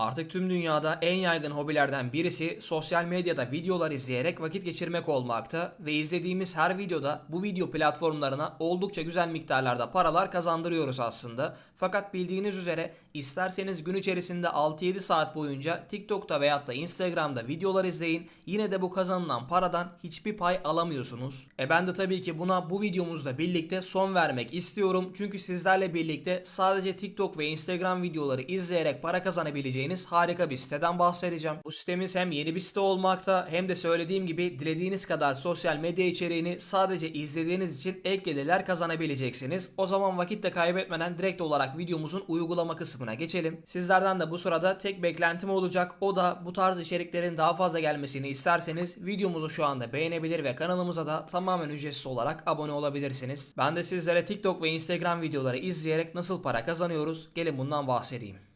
Artık tüm dünyada en yaygın hobilerden birisi sosyal medyada videolar izleyerek vakit geçirmek olmakta ve izlediğimiz her videoda bu video platformlarına oldukça güzel miktarlarda paralar kazandırıyoruz aslında. Fakat bildiğiniz üzere isterseniz gün içerisinde 6-7 saat boyunca TikTok'ta veyahut da Instagram'da videolar izleyin yine de bu kazanılan paradan hiçbir pay alamıyorsunuz. E ben de tabii ki buna bu videomuzla birlikte son vermek istiyorum. Çünkü sizlerle birlikte sadece TikTok ve Instagram videoları izleyerek para kazanabileceğiniz harika bir siteden bahsedeceğim. Bu sitemiz hem yeni bir site olmakta hem de söylediğim gibi dilediğiniz kadar sosyal medya içeriğini sadece izlediğiniz için ek gelirler kazanabileceksiniz. O zaman vakit de kaybetmeden direkt olarak videomuzun uygulama kısmına geçelim. Sizlerden de bu sırada tek beklentim olacak. O da bu tarz içeriklerin daha fazla gelmesini isterseniz videomuzu şu anda beğenebilir ve kanalımıza da tamamen ücretsiz olarak abone olabilirsiniz. Ben de sizlere TikTok ve Instagram videoları izleyerek nasıl para kazanıyoruz gelin bundan bahsedeyim.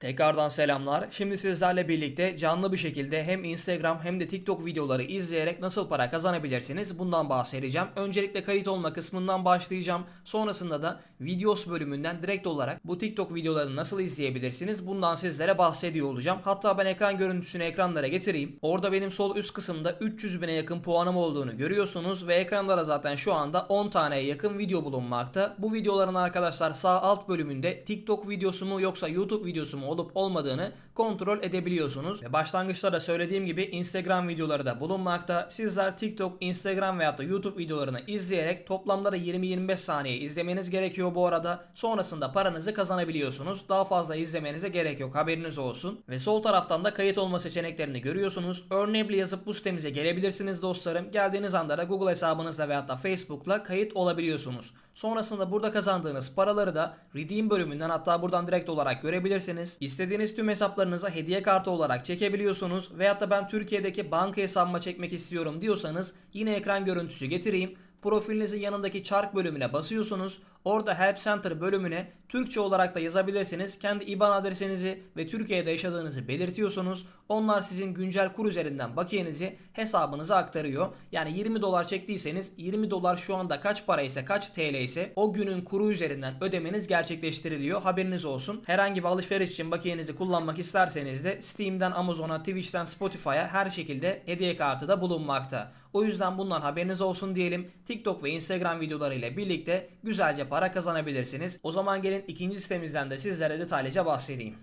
Tekrardan selamlar. Şimdi sizlerle birlikte canlı bir şekilde hem Instagram hem de TikTok videoları izleyerek nasıl para kazanabilirsiniz bundan bahsedeceğim. Öncelikle kayıt olma kısmından başlayacağım. Sonrasında da videos bölümünden direkt olarak bu TikTok videolarını nasıl izleyebilirsiniz bundan sizlere bahsediyor olacağım. Hatta ben ekran görüntüsünü ekranlara getireyim. Orada benim sol üst kısımda 300 bine yakın puanım olduğunu görüyorsunuz ve ekranlara zaten şu anda 10 taneye yakın video bulunmakta. Bu videoların arkadaşlar sağ alt bölümünde TikTok videosu mu yoksa YouTube videosu mu olup olmadığını kontrol edebiliyorsunuz. Ve başlangıçta da söylediğim gibi Instagram videoları da bulunmakta. Sizler TikTok, Instagram veya da YouTube videolarını izleyerek toplamda da 20-25 saniye izlemeniz gerekiyor bu arada. Sonrasında paranızı kazanabiliyorsunuz. Daha fazla izlemenize gerek yok haberiniz olsun. Ve sol taraftan da kayıt olma seçeneklerini görüyorsunuz. Örneğin yazıp bu sitemize gelebilirsiniz dostlarım. Geldiğiniz anda da Google hesabınızla veya da Facebook'la kayıt olabiliyorsunuz. Sonrasında burada kazandığınız paraları da Redeem bölümünden hatta buradan direkt olarak görebilirsiniz. İstediğiniz tüm hesaplarınıza hediye kartı olarak çekebiliyorsunuz. Veyahut da ben Türkiye'deki banka hesabıma çekmek istiyorum diyorsanız yine ekran görüntüsü getireyim. Profilinizin yanındaki çark bölümüne basıyorsunuz. Orada Help Center bölümüne Türkçe olarak da yazabilirsiniz. Kendi IBAN adresinizi ve Türkiye'de yaşadığınızı belirtiyorsunuz. Onlar sizin güncel kur üzerinden bakiyenizi hesabınıza aktarıyor. Yani 20 dolar çektiyseniz 20 dolar şu anda kaç para ise kaç TL ise o günün kuru üzerinden ödemeniz gerçekleştiriliyor. Haberiniz olsun. Herhangi bir alışveriş için bakiyenizi kullanmak isterseniz de Steam'den Amazon'a, Twitch'ten Spotify'a her şekilde hediye kartı da bulunmakta. O yüzden bundan haberiniz olsun diyelim. TikTok ve Instagram videoları ile birlikte güzelce para kazanabilirsiniz. O zaman gelin ikinci sitemizden de sizlere detaylıca bahsedeyim.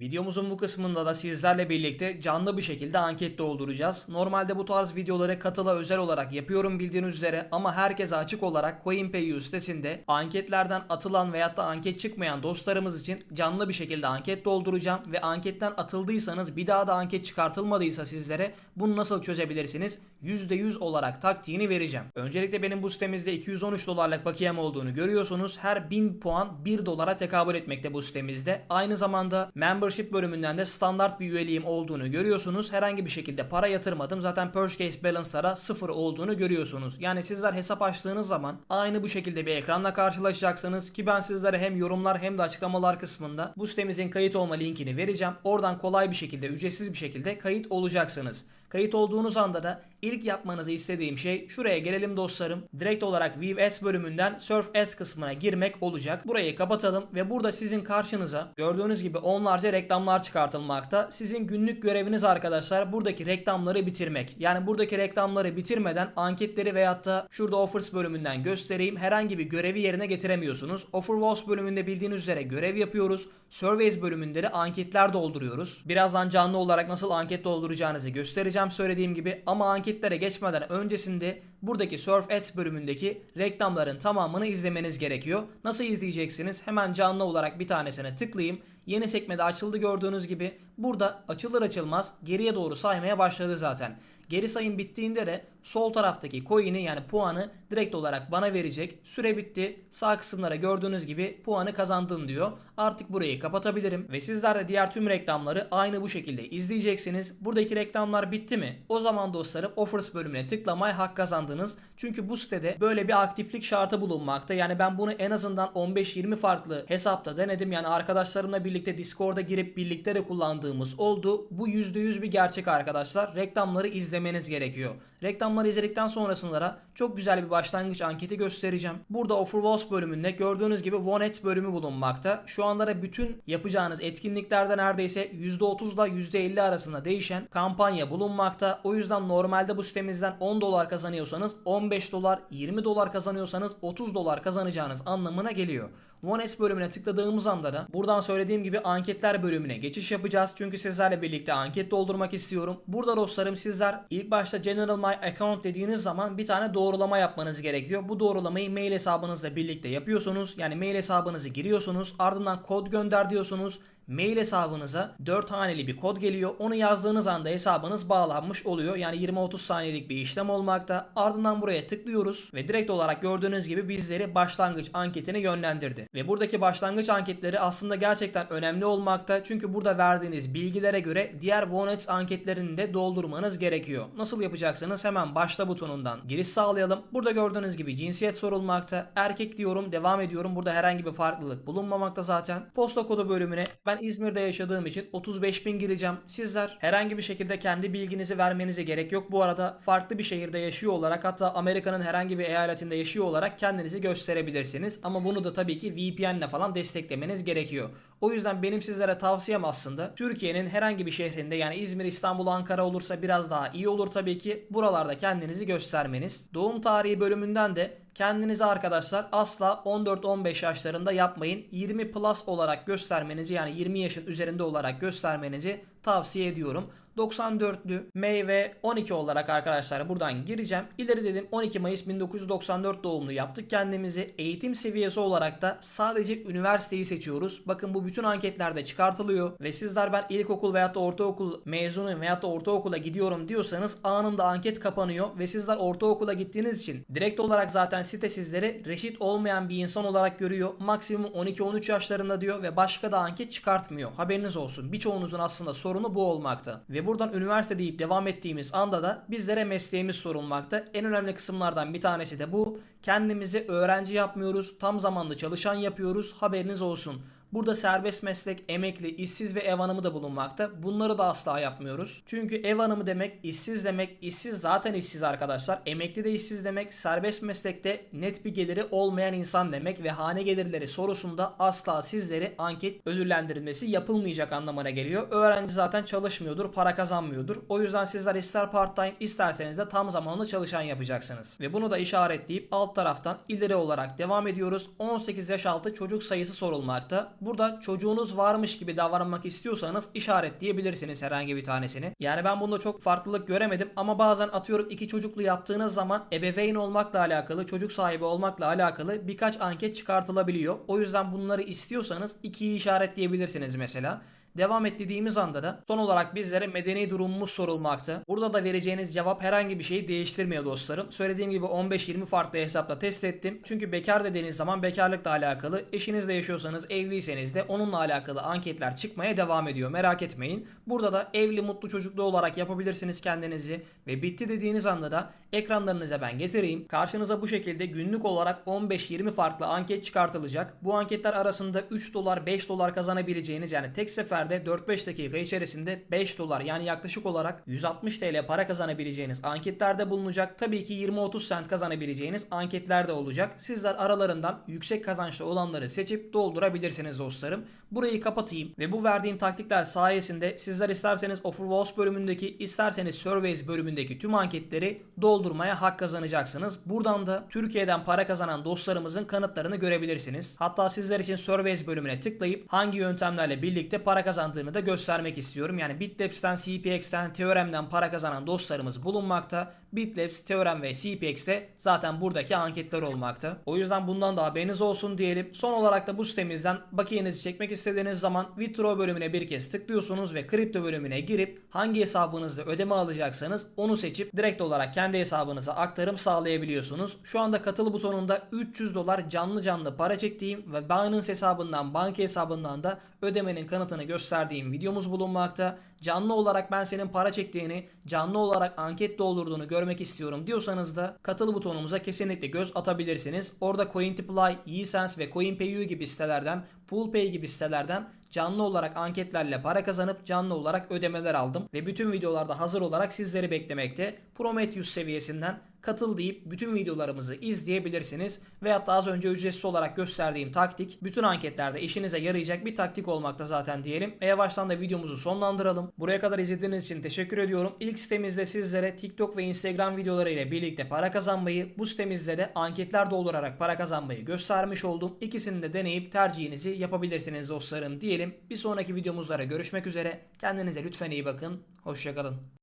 Videomuzun bu kısmında da sizlerle birlikte canlı bir şekilde anket dolduracağız. Normalde bu tarz videoları katıla özel olarak yapıyorum bildiğiniz üzere ama herkese açık olarak CoinPayU sitesinde anketlerden atılan veyahut da anket çıkmayan dostlarımız için canlı bir şekilde anket dolduracağım ve anketten atıldıysanız bir daha da anket çıkartılmadıysa sizlere bunu nasıl çözebilirsiniz? %100 olarak taktiğini vereceğim. Öncelikle benim bu sitemizde 213 dolarlık bakiyem olduğunu görüyorsunuz. Her 1000 puan 1 dolara tekabül etmekte bu sitemizde. Aynı zamanda membership bölümünden de standart bir üyeliğim olduğunu görüyorsunuz. Herhangi bir şekilde para yatırmadım. Zaten purchase balance'lara sıfır olduğunu görüyorsunuz. Yani sizler hesap açtığınız zaman aynı bu şekilde bir ekranla karşılaşacaksınız ki ben sizlere hem yorumlar hem de açıklamalar kısmında bu sitemizin kayıt olma linkini vereceğim. Oradan kolay bir şekilde ücretsiz bir şekilde kayıt olacaksınız. Kayıt olduğunuz anda da ilk yapmanızı istediğim şey şuraya gelelim dostlarım. Direkt olarak Ads bölümünden Surf Ads kısmına girmek olacak. Burayı kapatalım ve burada sizin karşınıza gördüğünüz gibi onlarca reklamlar çıkartılmakta. Sizin günlük göreviniz arkadaşlar buradaki reklamları bitirmek. Yani buradaki reklamları bitirmeden anketleri veyahut da şurada Offers bölümünden göstereyim. Herhangi bir görevi yerine getiremiyorsunuz. Offer Walls bölümünde bildiğiniz üzere görev yapıyoruz. Surveys bölümünde de anketler dolduruyoruz. Birazdan canlı olarak nasıl anket dolduracağınızı göstereceğim söylediğim gibi ama anketlere geçmeden öncesinde buradaki Surf Ads bölümündeki reklamların tamamını izlemeniz gerekiyor. Nasıl izleyeceksiniz? Hemen canlı olarak bir tanesine tıklayayım. Yeni sekmede açıldı gördüğünüz gibi. Burada açılır açılmaz geriye doğru saymaya başladı zaten. Geri sayım bittiğinde de sol taraftaki coin'i yani puanı direkt olarak bana verecek. Süre bitti. Sağ kısımlara gördüğünüz gibi puanı kazandın diyor. Artık burayı kapatabilirim ve sizler de diğer tüm reklamları aynı bu şekilde izleyeceksiniz. Buradaki reklamlar bitti mi? O zaman dostlarım offers bölümüne tıklamaya hak kazandınız. Çünkü bu sitede böyle bir aktiflik şartı bulunmakta. Yani ben bunu en azından 15-20 farklı hesapta denedim. Yani arkadaşlarımla birlikte Discord'a girip birlikte de kullandığımız oldu. Bu %100 bir gerçek arkadaşlar. Reklamları izlemeniz gerekiyor. Reklamları izledikten sonrasında çok güzel bir başlangıç anketi göstereceğim. Burada Offer Walls bölümünde gördüğünüz gibi Wonets bölümü bulunmakta. Şu anlara bütün yapacağınız etkinliklerde neredeyse %30 ile %50 arasında değişen kampanya bulunmakta. O yüzden normalde bu sitemizden 10 dolar kazanıyorsanız 15 dolar, 20 dolar kazanıyorsanız 30 dolar kazanacağınız anlamına geliyor. OneS bölümüne tıkladığımız anda da buradan söylediğim gibi anketler bölümüne geçiş yapacağız. Çünkü sizlerle birlikte anket doldurmak istiyorum. Burada dostlarım sizler ilk başta General My Account dediğiniz zaman bir tane doğrulama yapmanız gerekiyor. Bu doğrulamayı mail hesabınızla birlikte yapıyorsunuz. Yani mail hesabınızı giriyorsunuz. Ardından kod gönder diyorsunuz mail hesabınıza 4 haneli bir kod geliyor. Onu yazdığınız anda hesabınız bağlanmış oluyor. Yani 20-30 saniyelik bir işlem olmakta. Ardından buraya tıklıyoruz ve direkt olarak gördüğünüz gibi bizleri başlangıç anketine yönlendirdi. Ve buradaki başlangıç anketleri aslında gerçekten önemli olmakta. Çünkü burada verdiğiniz bilgilere göre diğer Vonex anketlerini de doldurmanız gerekiyor. Nasıl yapacaksınız? Hemen başla butonundan giriş sağlayalım. Burada gördüğünüz gibi cinsiyet sorulmakta. Erkek diyorum, devam ediyorum. Burada herhangi bir farklılık bulunmamakta zaten. Posta kodu bölümüne ben İzmir'de yaşadığım için 35 bin gireceğim. Sizler herhangi bir şekilde kendi bilginizi vermenize gerek yok. Bu arada farklı bir şehirde yaşıyor olarak hatta Amerika'nın herhangi bir eyaletinde yaşıyor olarak kendinizi gösterebilirsiniz. Ama bunu da tabii ki VPN'le falan desteklemeniz gerekiyor. O yüzden benim sizlere tavsiyem aslında Türkiye'nin herhangi bir şehrinde yani İzmir, İstanbul, Ankara olursa biraz daha iyi olur tabii ki. Buralarda kendinizi göstermeniz. Doğum tarihi bölümünden de kendinizi arkadaşlar asla 14-15 yaşlarında yapmayın. 20 plus olarak göstermenizi yani 20 yaşın üzerinde olarak göstermenizi tavsiye ediyorum. 94'lü meyve 12 olarak arkadaşlar buradan gireceğim. İleri dedim 12 Mayıs 1994 doğumlu yaptık kendimizi. Eğitim seviyesi olarak da sadece üniversiteyi seçiyoruz. Bakın bu bütün anketlerde çıkartılıyor ve sizler ben ilkokul veyahut da ortaokul mezunuyum veyahut da ortaokula gidiyorum diyorsanız anında anket kapanıyor ve sizler ortaokula gittiğiniz için direkt olarak zaten site sizleri reşit olmayan bir insan olarak görüyor. Maksimum 12-13 yaşlarında diyor ve başka da anket çıkartmıyor. Haberiniz olsun. Birçoğunuzun aslında sorunu bu olmakta. Ve buradan üniversite deyip devam ettiğimiz anda da bizlere mesleğimiz sorulmakta. En önemli kısımlardan bir tanesi de bu. Kendimizi öğrenci yapmıyoruz, tam zamanlı çalışan yapıyoruz. Haberiniz olsun. Burada serbest meslek, emekli, işsiz ve ev hanımı da bulunmakta. Bunları da asla yapmıyoruz. Çünkü ev hanımı demek, işsiz demek, işsiz zaten işsiz arkadaşlar. Emekli de işsiz demek, serbest meslekte net bir geliri olmayan insan demek ve hane gelirleri sorusunda asla sizleri anket ödüllendirilmesi yapılmayacak anlamına geliyor. Öğrenci zaten çalışmıyordur, para kazanmıyordur. O yüzden sizler ister part time isterseniz de tam zamanlı çalışan yapacaksınız. Ve bunu da işaretleyip alt taraftan ileri olarak devam ediyoruz. 18 yaş altı çocuk sayısı sorulmakta. Burada çocuğunuz varmış gibi davranmak istiyorsanız işaretleyebilirsiniz herhangi bir tanesini. Yani ben bunda çok farklılık göremedim ama bazen atıyorum iki çocuklu yaptığınız zaman ebeveyn olmakla alakalı, çocuk sahibi olmakla alakalı birkaç anket çıkartılabiliyor. O yüzden bunları istiyorsanız ikiyi işaretleyebilirsiniz mesela. Devam et dediğimiz anda da son olarak bizlere medeni durumumuz sorulmakta. Burada da vereceğiniz cevap herhangi bir şeyi değiştirmiyor dostlarım. Söylediğim gibi 15-20 farklı hesapla test ettim. Çünkü bekar dediğiniz zaman bekarlıkla alakalı, eşinizle yaşıyorsanız, evliyseniz de onunla alakalı anketler çıkmaya devam ediyor. Merak etmeyin. Burada da evli, mutlu, çocuklu olarak yapabilirsiniz kendinizi ve bitti dediğiniz anda da ekranlarınıza ben getireyim. Karşınıza bu şekilde günlük olarak 15-20 farklı anket çıkartılacak. Bu anketler arasında 3 dolar 5 dolar kazanabileceğiniz yani tek seferde 4-5 dakika içerisinde 5 dolar yani yaklaşık olarak 160 TL para kazanabileceğiniz anketlerde bulunacak. Tabii ki 20-30 sent kazanabileceğiniz anketler de olacak. Sizler aralarından yüksek kazançlı olanları seçip doldurabilirsiniz dostlarım. Burayı kapatayım ve bu verdiğim taktikler sayesinde sizler isterseniz Offer Walls bölümündeki isterseniz Surveys bölümündeki tüm anketleri doldurmaya hak kazanacaksınız. Buradan da Türkiye'den para kazanan dostlarımızın kanıtlarını görebilirsiniz. Hatta sizler için Surveys bölümüne tıklayıp hangi yöntemlerle birlikte para kazandığını da göstermek istiyorum. Yani Bitlabs'ten, CPX'ten, Teorem'den para kazanan dostlarımız bulunmakta. Bitlabs, Teorem ve CPX'te zaten buradaki anketler olmakta. O yüzden bundan da haberiniz olsun diyelim. Son olarak da bu sitemizden bakiyenizi çekmek istediğiniz zaman Withdraw bölümüne bir kez tıklıyorsunuz ve kripto bölümüne girip hangi hesabınızda ödeme alacaksanız onu seçip direkt olarak kendi hesabınıza aktarım sağlayabiliyorsunuz. Şu anda katıl butonunda 300 dolar canlı canlı para çektiğim ve Binance hesabından banka hesabından da ödemenin kanıtını gösterdiğim videomuz bulunmakta. Canlı olarak ben senin para çektiğini, canlı olarak anket doldurduğunu görmek istiyorum diyorsanız da katıl butonumuza kesinlikle göz atabilirsiniz. Orada Cointiply, Yesense ve CoinPayu gibi sitelerden, PoolPay gibi sitelerden canlı olarak anketlerle para kazanıp canlı olarak ödemeler aldım ve bütün videolarda hazır olarak sizleri beklemekte. Prometheus seviyesinden katıl deyip bütün videolarımızı izleyebilirsiniz. Veyahut da az önce ücretsiz olarak gösterdiğim taktik bütün anketlerde işinize yarayacak bir taktik olmakta zaten diyelim. Ve yavaştan da videomuzu sonlandıralım. Buraya kadar izlediğiniz için teşekkür ediyorum. İlk sitemizde sizlere TikTok ve Instagram videoları ile birlikte para kazanmayı, bu sitemizde de anketler doldurarak para kazanmayı göstermiş oldum. İkisini de deneyip tercihinizi yapabilirsiniz dostlarım diyelim. Bir sonraki videomuzlara görüşmek üzere. Kendinize lütfen iyi bakın. Hoşçakalın.